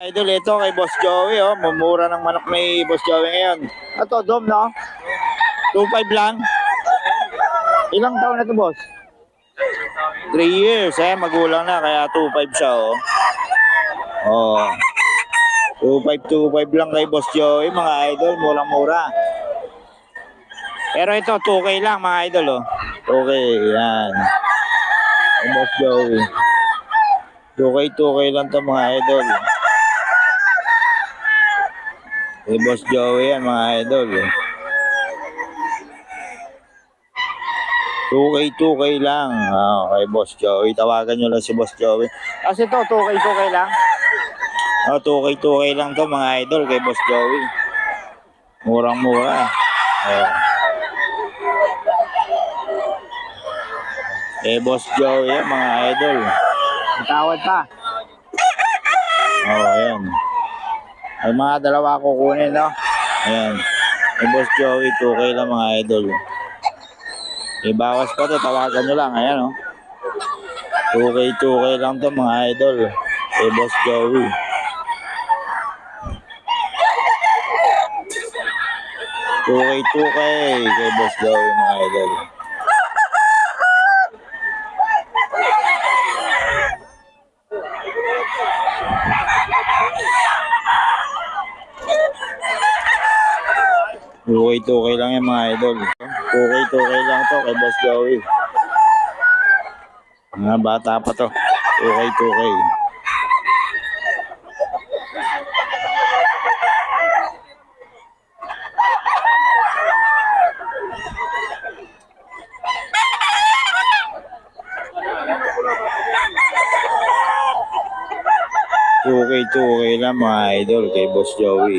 Idol, ito kay Boss Joey, oh. Mumura ng manok ni Boss Joey ngayon. Ito, Dom, no? 2.5 lang. Ilang taon na to, Boss? 3 years, eh. Magulang na, kaya 2.5 siya, oh. Oh. 2.5, 2.5 lang kay Boss Joey, mga idol. Murang-mura. Pero ito, 2K lang, mga idol, oh. 2K, yan. Boss Joey. 2K, 2K lang to, mga idol. Kay Boss Joey yan, mga idol. eh. 2K, 2K lang. Ah, kay Boss Joey. Tawagan nyo lang si Boss Joey. Kasi to, 2K, 2K lang. Oh, 2K, 2K lang to, mga idol, kay Boss Joey. Murang-mura. Oh. Kay Boss Joey yan, mga idol. Tawad pa. Oh, ayan. Ay mga dalawa kukunin, no? Ayan. May Boss Joey, 2K lang mga idol. Ibawas pa to, tawagan nyo lang. Ayan, oh. 2K, 2K lang to mga idol. Kay Boss Joey. K, 2K kay Boss Joey mga idol. Okay, 2K lang yan mga idol. 2K, 2K lang to kay Boss Joey. Mga bata pa to. 2K, 2K. Two K, two K lang mga idol kay Boss Joey.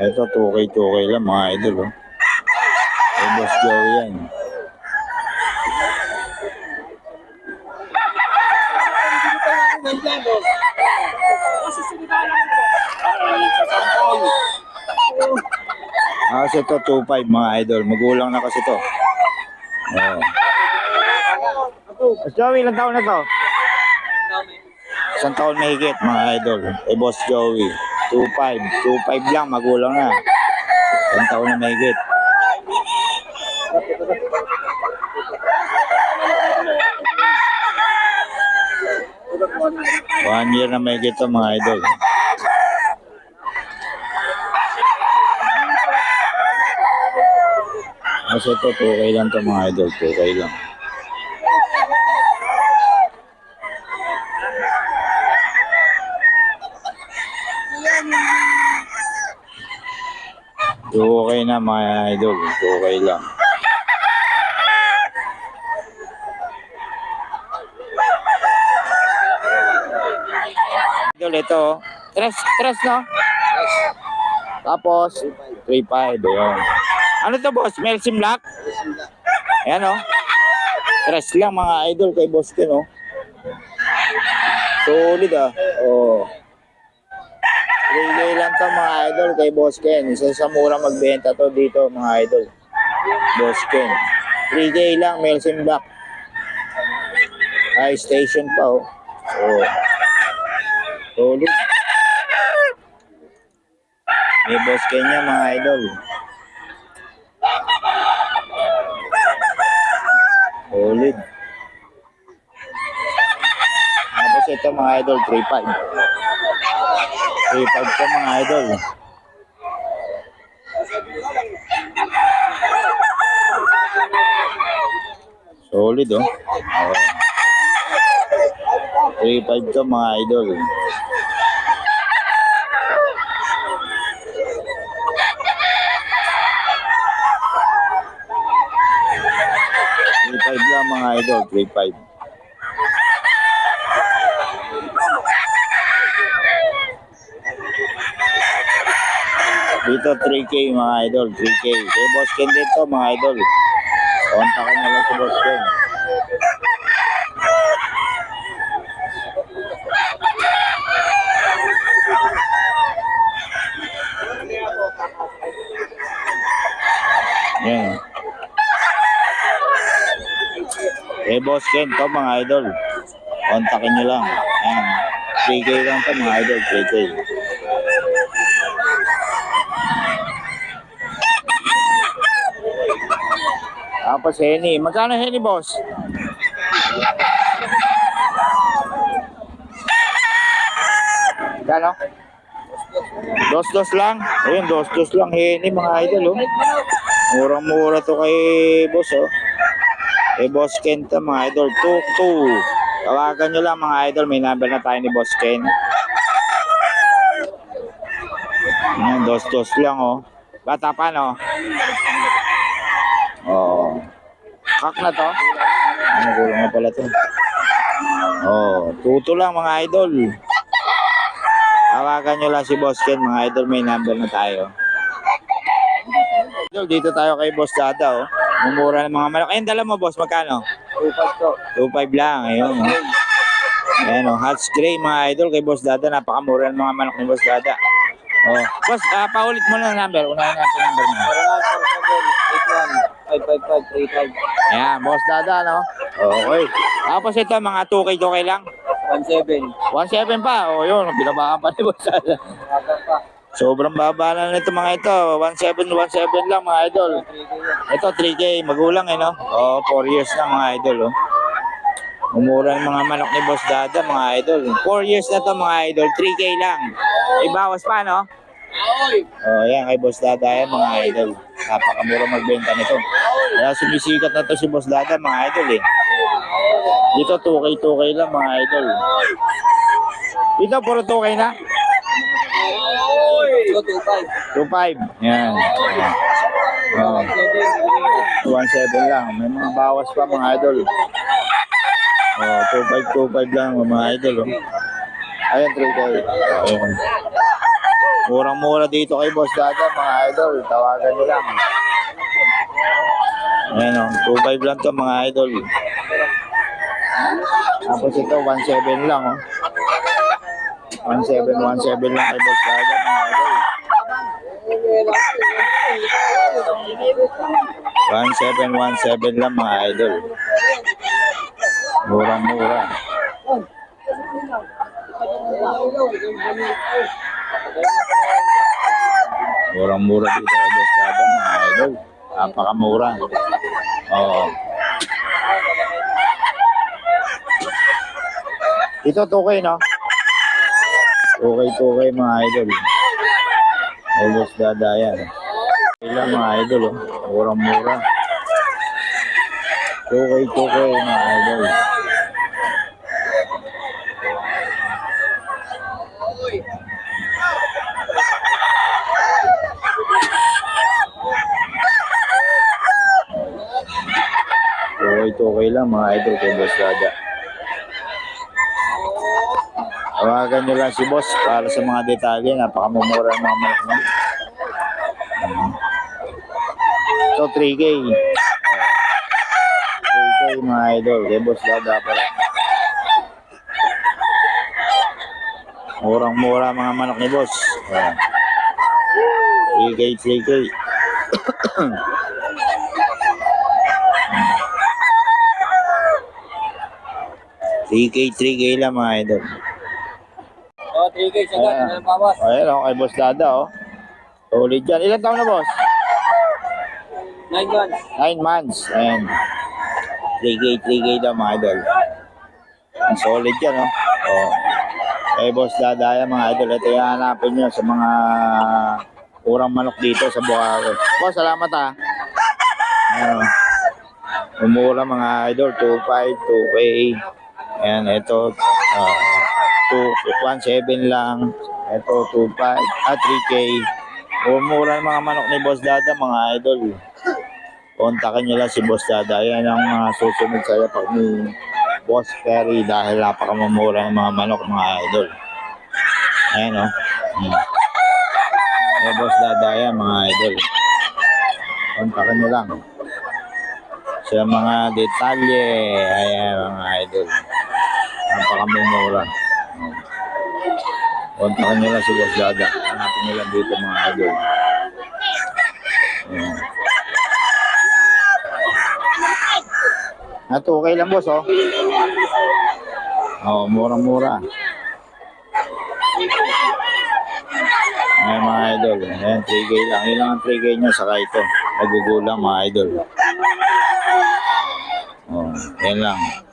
Ah, Ito, 2K, 2K lang mga idol. Oh. Kay Boss Joey yan. Ah, kasi ito, 2.5 mga idol. Magulang na kasi to. Oh. Boss Joey, ilang taon na to? Isang taon mahigit mga idol. Kay Boss Joey. 2.5. 2.5 lang, magulang na. Isang taon na mahigit. One year na mahigit to mga idol. Kasi ito, 2K lang mga idol. 2K lang. Okay na mga idol. Okay lang. Idol, ito. oh. Tres, tres, no? Tapos, 3.5. Ayun. Ano to, boss? Melsim Black? Ayan, oh. Tres lang, mga idol, kay boss ko, no? Solid, ah. Oh. 3K lang to mga idol kay Boss Ken. Isa sa mura magbenta to dito mga idol. Boss Ken. 3K lang, Melsim Black. High station pa oh. Oh. Solid. May Boss Ken niya mga idol. Solid. Tapos ito mga idol, 3.5. 3.5 ko mga idol. Solid oh. oh. 3.5 to mga idol. Five lang mga idol, 3.5. Dito 3K mga idol, 3K. Kay Boss Ken dito mga idol. Kontakin nyo lang si Boss Ken. Yan. Kay Boss Ken to mga idol. Kontakin nyo lang. Ayan. 3K lang to mga idol. 3K. Tapos Henny. Magkano Henny boss? Magkano? Dos-dos lang. Ayun, dos-dos lang Henny mga idol. Oh. Murang-mura to kay boss oh. Kay boss Ken to mga idol. 2-2. Tawagan nyo lang mga idol. May number na tayo ni boss Ken. Ayan, dos-dos lang oh. Bata pa no? Oh. Kak na to. Ano kulang na pala to? Oh, tuto lang mga idol. Tawagan nyo lang si Boss Ken, mga idol, may number na tayo. Idol, dito tayo kay Boss Dada, oh. Mumura ng mga malaki. Ayun, dala mo, boss, magkano? 2.5 lang, ayun. Oh. Ayan, oh. Hats Gray, mga idol, kay Boss Dada. Napakamura ng mga manok ni Boss Dada. Oh. Boss, ah, paulit mo na ang number. Unahin natin ang number mo. 555 Ayan, Boss Dada, no? Okay. Tapos ito, mga 2K, 2K lang. 17. 1.7 pa. O, yun. Binabakan pa ni Boss Dada. Sobrang baba na nito mga ito. 1.7, 1.7 lang mga idol. Ito 3K, magulang eh no? Oo, 4 years na mga idol oh. Umura ng mga manok ni Boss Dada mga idol. 4 years na to mga idol, 3K lang. Ibawas pa no? Oh, yan kay Boss Dada yan mga idol. Napakamura magbenta nito. Kaya sumisikat na to si Boss Dada mga idol eh. Dito 2K, 2K lang mga idol. Dito puro 2K na? 225. 2.5. Yan. Oh. 1.7 lang. May mga bawas pa mga idol. Oh, 2.5, 2.5 lang mga idol. Oh. Ayan, 3K. Ayan. Murang-mura dito kay Boss Dada mga idol. Tawagan nyo lang. Ayan o, 2.5 lang to mga idol. Tapos ito, 1.7 lang oh. 1.7, 1.7 lang kay Boss Dada mga idol. 1717 lang mga idol. Murang-mura. Murang-mura dito kay Boss Dada mga idol. Napakamura. Oo. Ito 2K no? 2K, 2K mga idol. Boss Dada yan. Ilan mga idol, oh. murang-mura. 2K, 2K mga idol. Okay, 2K lang mga idol kay Boss Dada. Tawagan nyo lang si Boss para sa mga detalye. Napakamumura ng mga. So 3K. 3K mga idol. Kay Boss Dada pala. Murang-mura mga manok ni Boss. Ayan. 3K, 3K. Three K, 3K lang mga idol. Oh, 3K sagad. Ayan. Ano yung bawas? Ayan o, kay Boss Dada o. Solid yan. Ilan taon na boss? 9 months. 9 months. Ayan. 3K, 3K daw mga idol. Ang solid yan o. Oh. Kay Boss Dada yan mga idol. Ito yung hanapin nyo sa mga kurang manok dito sa Bukawi. Boss, salamat ha. Ayan o. Umura mga idol. 2.5, 2K. Ayan, ito. Uh, 2, 1.7 lang. Ito, 2.5. Ah, 3K. Umura ng mga manok ni Boss Dada, mga idol. Kontakin nyo lang si Boss Dada. Yan ang mga susunod sa pag ni Boss Perry dahil napakamamura ng mga manok, mga idol. Ayan, o. Hmm. Eh, Boss Dada yan, mga idol. Kontakin nyo lang. Sa mga detalye, ayan, mga idol. Napakamumura. Kontakin nyo lang si Boss Dada. Hanapin nyo lang dito mga idol. Ayan. At okay lang boss, oh. Oh, murang-mura. Ayan mga idol. Ayan, 3K lang. Yun lang ang 3K nyo. Saka ito. Nagugulang mga idol. Oh, yan lang.